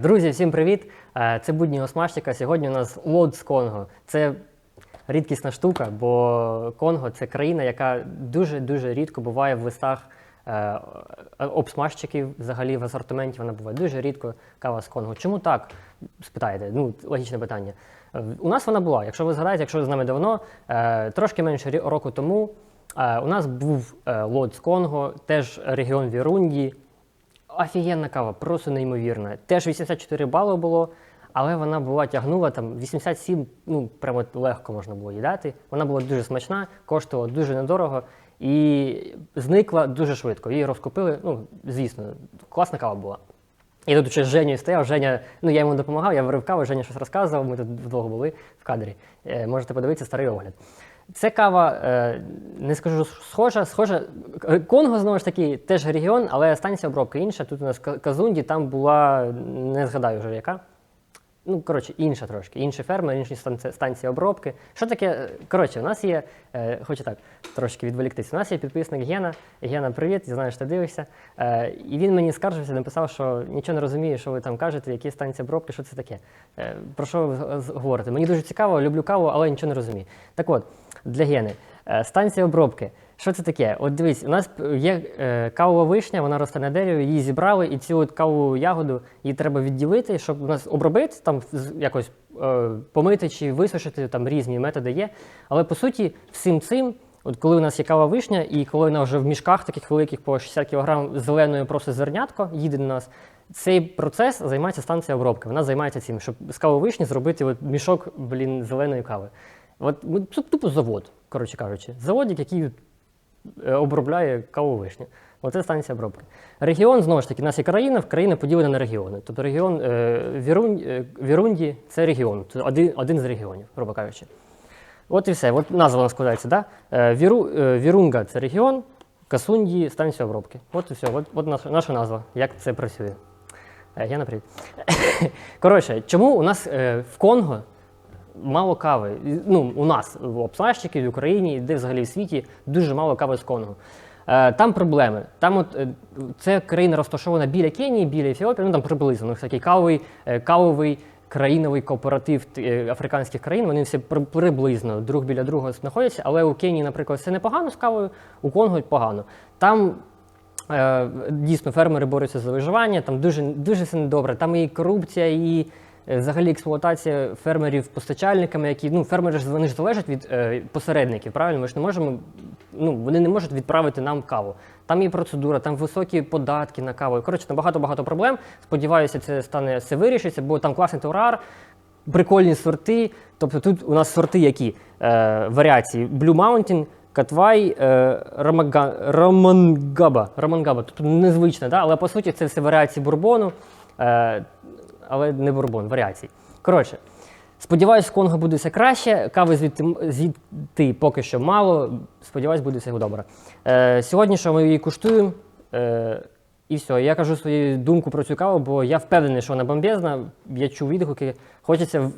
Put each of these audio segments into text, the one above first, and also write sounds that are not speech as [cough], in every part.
Друзі, всім привіт! Е, Це будні Осмашчика. Сьогодні у нас лод з Конго. Це рідкісна штука, бо Конго це країна, яка дуже-дуже рідко буває в листах е, обсмажчиків, взагалі в асортименті вона буває дуже рідко кава з Конго. Чому так? Спитаєте? Ну, логічне питання. Е, У нас вона була. Якщо ви згадаєте, якщо ви з нами давно, трошки менше року тому у нас був лод з Конго, теж регіон Вірунді. Офігенна кава, просто неймовірна. Теж 84 бали було, але вона була тягнула там 87, ну прямо легко можна було їй дати. Вона була дуже смачна, коштувала дуже недорого і зникла дуже швидко. Її розкупили. Ну, звісно, класна кава була. І тут ще з Женєю стояв. Женя, ну я йому допомагав, я варив каву, Женя щось розказував, ми тут вдвох були в кадрі. Е, можете подивитися старий огляд. Це кава, е, не скажу схожа, схожа. Е, Конго, знову ж таки, теж регіон, але станція обробки інша. Тут у нас Казунді, там була, не згадаю вже яка. Ну, коротше, інша трошки, інший фермер, інші станції, обробки. Що таке? е, Коротше, у нас є, е, хочу так трошки відволіктися. У нас є підписник Гена. Гена, привіт, я знаю, що ти дивишся. Е, і він мені скаржився, написав, що нічого не розуміє, що ви там кажете, які станції обробки, що це таке. Е, про що ви говорите? Мені дуже цікаво, люблю каву, але нічого не розумію. Так от, для Гени, е, станція обробки. Що це таке? От дивись, у нас є е, кавова вишня, вона росте на дереві, її зібрали, і цю от кавову ягоду її треба відділити, щоб у нас обробити, там якось е, помити чи висушити, там різні методи є. Але по суті, всім цим, от коли у нас є кава вишня, і коли вона вже в мішках таких великих по 60 кг зеленою просто зернятко їде до нас. Цей процес займається станція обробки. Вона займається цим, щоб з кави вишні зробити от мішок блін, зеленої кави. От це тупо завод, коротше кажучи. Завод, який обробляє каву вишню. Оце станція обробки. Регіон, знову ж таки, у нас є країна, країна поділена на регіони. Тобто регіон е, е, Вірунді це регіон, один, з регіонів, грубо кажучи. От і все. От назва у нас складається. Да? Е, Віру, е, Вірунга це регіон, Касунді станція обробки. От і все. От, от наша, наша назва, як це працює. Е, Яна, привіт. [laughs] Коротше, чому у нас е, в Конго мало кави. Ну, у нас в обслажчики, в Україні, де взагалі в світі дуже мало кави з Конго. Е, там проблеми. Там от, е, це країна розташована біля Кенії, біля Ефіопії, ну там приблизно. У них такий кавовий, е, кавовий країновий кооператив африканських країн. Вони всі при- приблизно друг біля друга знаходяться, але у Кенії, наприклад, все непогано з кавою, у Конго погано. Там Дійсно, фермери борються за виживання, там дуже, дуже все недобре. Там і корупція, і взагалі експлуатація фермерів постачальниками, які ну, фермери ж вони ж залежать від е, посередників, правильно? Ми ж не можемо, ну, вони не можуть відправити нам каву. Там є процедура, там високі податки на каву. Коротше, там багато-багато проблем. Сподіваюся, це стане все вирішиться, бо там класний товар, прикольні сорти. Тобто тут у нас сорти які е, варіації Blue Mountain, Катвай, е, Романгаба. Романгаба. Тобто незвично, да? але по суті це все варіації бурбону, е, але не бурбон, варіації. Коротше, сподіваюсь, в Конго буде все краще. Кави звідти, звідти поки що мало. Сподіваюсь, буде все добре. Е, сьогодні що ми її куштуємо. Е, і все, я кажу свою думку про цю каву, бо я впевнений, що вона бомбезна. Я чув відгуки, хочеться,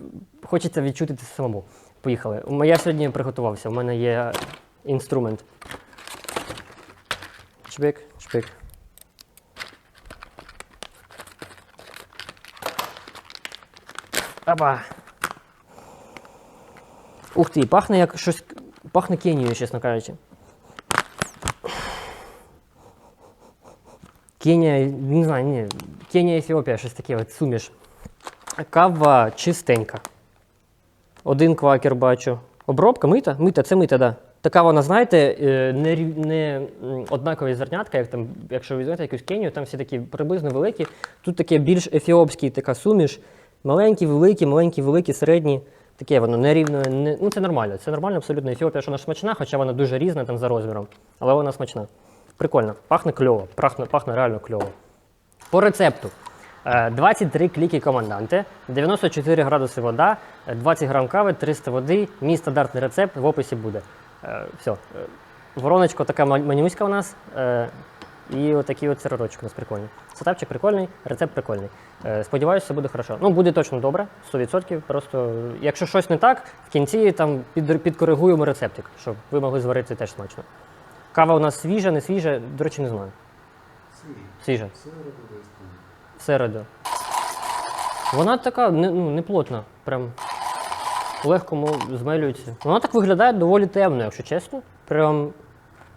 хочеться відчути це самому. Поїхали. Я сьогодні приготувався. У мене є інструмент. Чпик, чпик. Опа. Ух ти, пахне як щось. Пахне Кенією, чесно кажучи. Кенія, не знаю, ні. Кенія, Ефіопія, щось таке, от суміш. Кава чистенька. Один квакер бачу. Обробка мита? Мита, це мита, да. Така вона, знаєте, е, не, не однакові зернятка, як там, якщо візьмете якусь Кенію, там всі такі приблизно великі. Тут таке більш ефіопський така суміш. Маленькі, великі, маленькі, великі, середні. Таке воно нерівно. Не, ну це нормально. Це нормально абсолютно. Ефіопія, що вона смачна, хоча вона дуже різна там за розміром. Але вона смачна. Прикольно. Пахне кльово. Пахне, пахне реально кльово. По рецепту. Е, 23 кліки команданти, 94 градуси вода, е, 20 грам кави, 300 води. Мій стандартний рецепт в описі буде. Е, Все. Е, Вороночка така ма- манюська у нас. І отакий от сироточок у нас прикольний. Сетапчик прикольний, рецепт прикольний. Е, Сподіваюся, все буде хорошо. Ну, буде точно добре, 100%. Просто якщо щось не так, в кінці там під, підкоригуємо рецептик, щоб ви могли зварити теж смачно. Кава у нас свіжа, не свіжа, до речі, не знаю. Свіжа. В середу. Вона така не, ну, не плотна, прям легко змелюється. Вона так виглядає доволі темно, якщо чесно. Прям,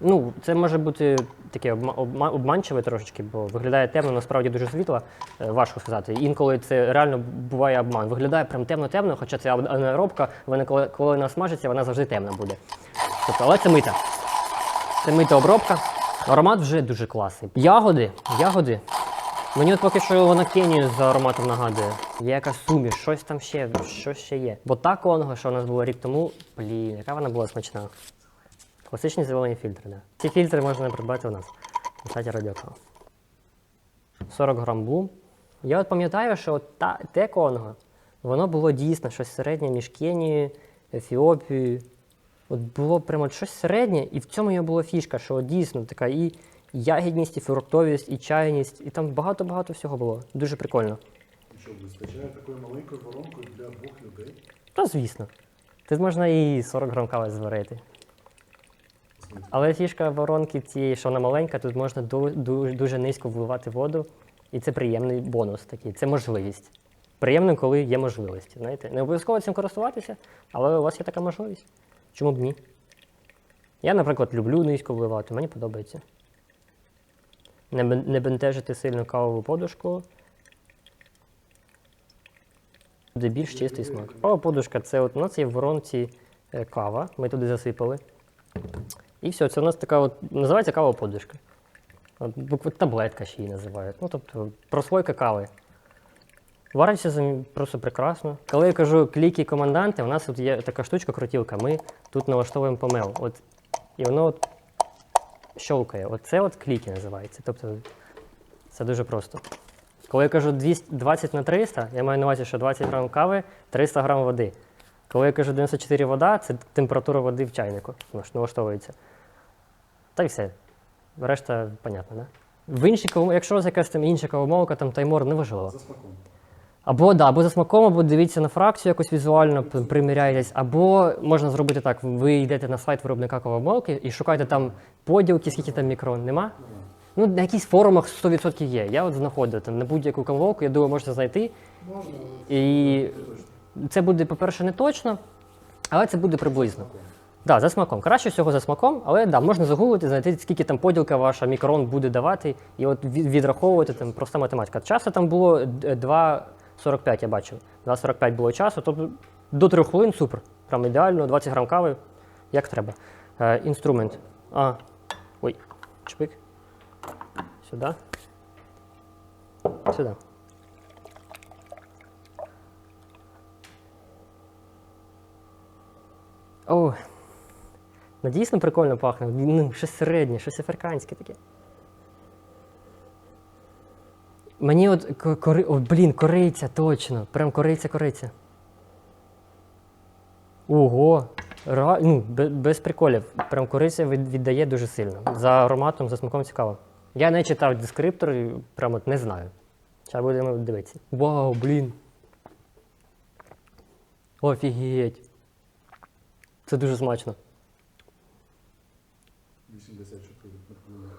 ну, це може бути таке обма- обма- обманчиве трошечки, бо виглядає темно, насправді дуже світло, е, важко сказати. Інколи це реально буває обман. Виглядає прям темно-темно, хоча це ан- анаеробка, вона коли, коли вона смажиться, вона завжди темна буде. Тобто, але це мита. Це мита обробка. Аромат вже дуже класний. Ягоди, ягоди. Мені от поки що вона Кенію за ароматом нагадує. Є якась суміш, щось там ще, щось ще є. Бо та конго, що у нас було рік тому, блін, яка вона була смачна. Класичні зелені фільтри, да. Ці фільтри можна придбати у нас на сайті Радіокал. 40 грам блум. Я от пам'ятаю, що от та, те конго, воно було дійсно щось середнє між Кенією, Ефіопією. От було прямо щось середнє, і в цьому є була фішка, що от дійсно така і ягідність, і фруктовість, і чайність, і там багато-багато всього було. Дуже прикольно. Що, вистачає такою маленькою воронкою для двох людей? Та звісно. Тут можна і 40 грам кави зварити. Але фішка воронки цієї, що вона маленька, тут можна ду- ду- дуже низько вливати воду, і це приємний бонус такий, це можливість. Приємно, коли є можливість. Знаєте? Не обов'язково цим користуватися, але у вас є така можливість. Чому б ні? Я, наприклад, люблю низько вливати, мені подобається. Не, не бентежити сильно кавову подушку. Буде більш чистий смак. Кава подушка це от у нас є в воронці е, кава, ми туди засипали. І все, це у нас така от називається кава подушка. Таблетка ще її називають. Ну, тобто прослойка кави. Вариться просто прекрасно. Коли я кажу кліки команданти, у нас тут є така штучка крутілка. Ми тут налаштовуємо помел. От, і воно от щолкає. Оце от кліки називається. Тобто це дуже просто. Коли я кажу 20 на 300, я маю на увазі, що 20 грам кави, 300 грам води. Коли я кажу 94 вода, це температура води в чайнику налаштовується. Та й все. Решта, понятно, да? В іншій якщо у вас якась там інша кавомолка, там таймор, неважливо. За смаком. Або да, або за смаком, або дивіться на фракцію якось візуально, приміряєтесь, або можна зробити так: ви йдете на сайт виробника кавомолки і шукаєте там поділки, скільки там мікрон нема. Ну, на якихось форумах 100% є. Я от знаходив там на будь-яку кавомолку, я думаю, можете знайти. Можна. І це буде, по-перше, не точно, але це буде приблизно. Да, за смаком. Краще всього за смаком, але да, можна загуглити, знайти, скільки там поділка ваша мікрон буде давати, і от відраховувати там проста математика. Часто там було е, 2,45, я бачив. 2,45 було часу, тобто до 3 хвилин супер. Прям ідеально, 20 грам кави, як треба. Е, інструмент. А, ой, чпик. Сюди. Сюди. О, ну дійсно прикольно пахне. Ну, щось середнє, щось африканське таке. Мені от ко- кори... О, блін, кориця, точно. Прям кориця, кориця. Ого. Ра... Ну, без, приколів. Прям кориця віддає дуже сильно. За ароматом, за смаком цікаво. Я не читав дескриптор, прям от не знаю. Зараз будемо дивитися. Вау, блін. Офігеть. Це дуже смачно. 84 на хвилину.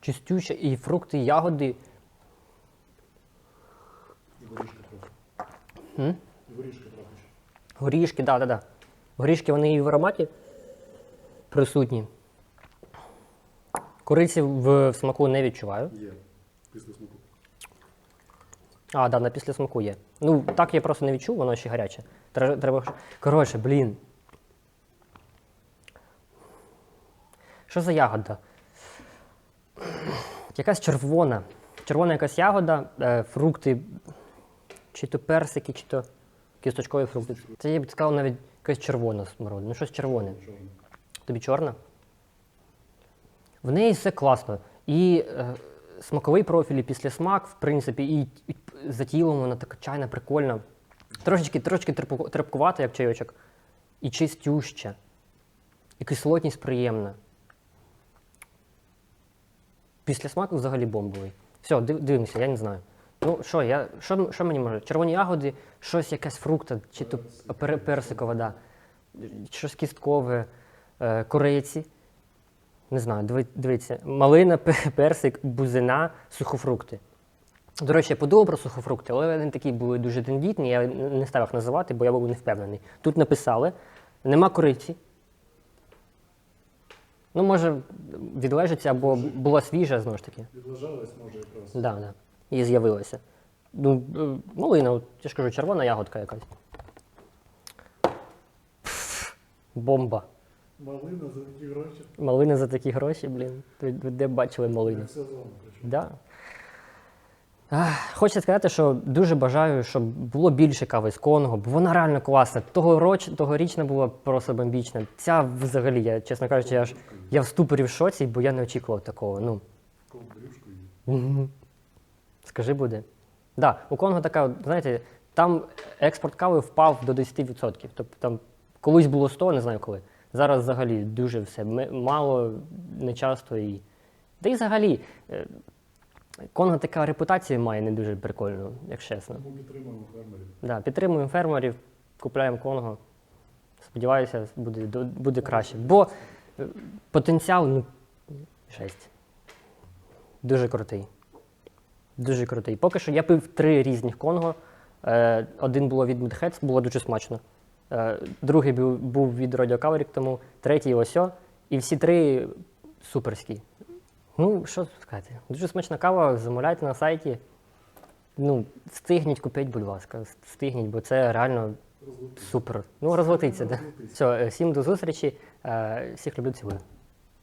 Чистюще. І фрукти, і ягоди. І горішка трохи. М? І горішка трохи ще. Горішки, так, так, так. Горішки вони і в ароматі присутні. Кориці в, в смаку не відчуваю. Є. Після смаку. А, да, на після смаку є. Ну, так я просто не відчув, воно ще гаряче. Треба. Коротше, блін. Що за ягода? Якась червона. Червона якась ягода, е, фрукти, чи то персики, чи то кісточкові фрукти. Це я б сказав навіть якась червона смородина. Ну, щось червоне. Тобі чорна? В неї все класно. І е, смаковий профіль, і післясмак, в принципі, і, і за тілом вона така чайна, прикольна. Трошечки, трошечки терпкувата, як чайочок. І чистюща. І кислотність приємна. Післясмак взагалі бомбовий. Все, дивимося, я не знаю. Ну, що, я, що, що мені може? Червоні ягоди, щось якась фрукта, чи то персикова, да. щось кісткове, е, кориці. Не знаю, дивіться, малина, персик, бузина, сухофрукти. До речі, я подумав про сухофрукти, але вони такі були дуже тендітні, я не став їх називати, бо я був не впевнений. Тут написали: нема кориці. Ну, може, відлежиться або була свіжа, знову ж таки. Відлежалась, може, якраз. Да, да. І з'явилося. Ну, е, малина, я ж кажу, червона ягодка якась. Пф, Бомба. Малина за такі гроші. Малина за такі гроші, блін. Ви, де бачили малину? Сезон. Да. Ах, Хочеться сказати, що дуже бажаю, щоб було більше кави з Конго, бо вона реально класна. Тогороч, тогорічна була просто бомбічна. Ця взагалі, я, чесно кажучи, я, ж, я в ступорі в шоці, бо я не очікував такого. Ну. Мгм. Скажи буде. Да, у Конго така, знаєте, там експорт кави впав до 10%. Тобто там колись було 100, не знаю коли. Зараз взагалі дуже все мало, нечасто і. Та й взагалі, е, Конго така репутація має не дуже прикольну, як чесно. Тому підтримуємо фермерів. Да, підтримуємо фермерів, купляємо Конго. Сподіваюся, буде, буде краще. Бо е, потенціал, ну, жесть. Дуже крутий. Дуже крутий. Поки що я пив три різних Конго. Е, один було від Медхец, було дуже смачно. Е, другий був, був від Radio Calorie, тому третій осьо. І всі три суперські. Ну, що сказати, дуже смачна кава, замовляйте на сайті. Ну, встигніть, купіть, будь ласка, встигніть, бо це реально супер. Ну, розлетиться, да. Все, всім до зустрічі. Е, Всіх люблю, цілую.